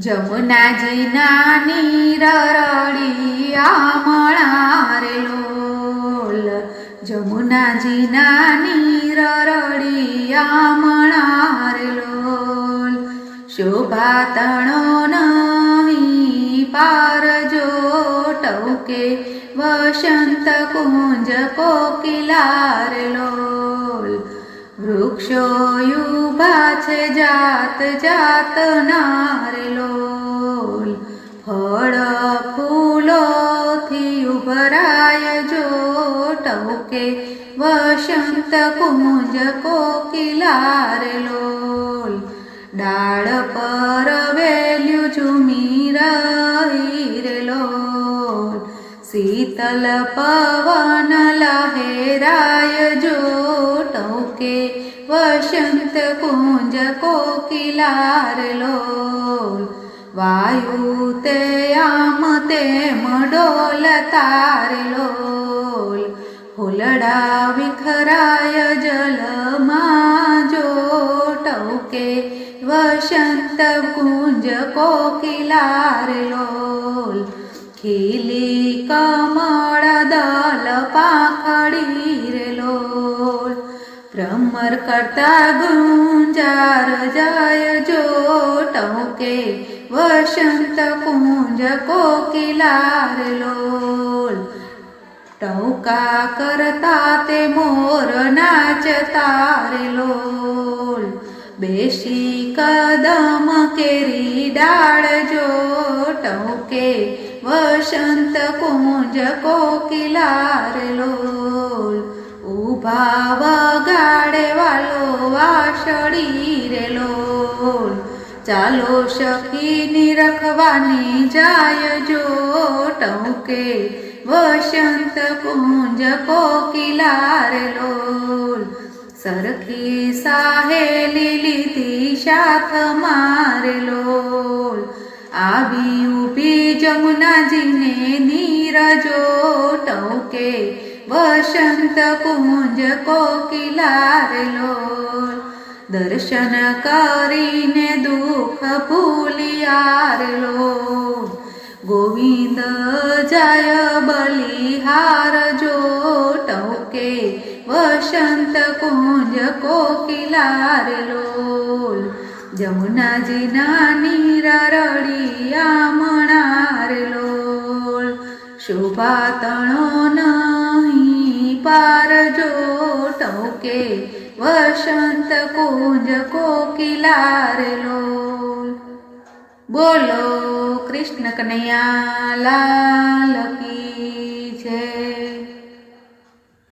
જમુનાજીના નીર રડી આમણા રે લોલ. જમુનાજીના નીર રડી આમણા રે લોલ. શોભા તણો નહીં પાર જો ટોકે, વસંત કુંજ કોકિલાર લોલ. વૃક્ષો યુભા છે જાત જાત નારેલોલ ફળ ફૂલોથી ઉભરાય જો કે વસંત કુંજ કોકિલારેલોલ, ડાળ પર શીતલ પવન લહેરાય જો ટોકે વસંત કુંજ કોકિલાર લોલ વાયુ તે આમ તેમ ડોલ તાર લોલ ફૂલડા વિખરાય જલમાં જો ટોકે વસંત કુંજ કોકિલાર લોલ ખીલી કમળ દલ પાખડી રે લોલ ભ્રમર કરતા ગુંજાર જાય જો ટોકે વસંત કુંજ કોકિલાર લોલ ટૌકા કરતા તે મોર નાચતા રે લોલ બેસી કદમ કેરી ડાળ જો ટોકે વસંત કુંજ કોકિલાર લોલ ઊભા વગાડે વાલો વાસળી રે લોલ ચાલો સખીની રખવાની જાય જો ટૌકે વસંત કુંજ કોકિલાર લોલ સરખી સાહેલી લીધી સાથ મારેલોલ આવી ઊભી જમુનાજીને નીરજો ટોકે, વસંત કુંજ કોકિલારેલોલ દર્શન કરીને દુઃખ ભૂલિયારેલો ગોવિંદ જય બલિહાર જો ટોકે, વસંત કુંજ કોકિલાર લોલ. જમુનાજીના નીર રડિયા મણાર લોલ શોભા તણો નહીં પાર જો ટોકે વસંત કુંજ કોકિલાર લોલ. બોલો કૃષ્ણ કનૈયા, લાલ કી જય.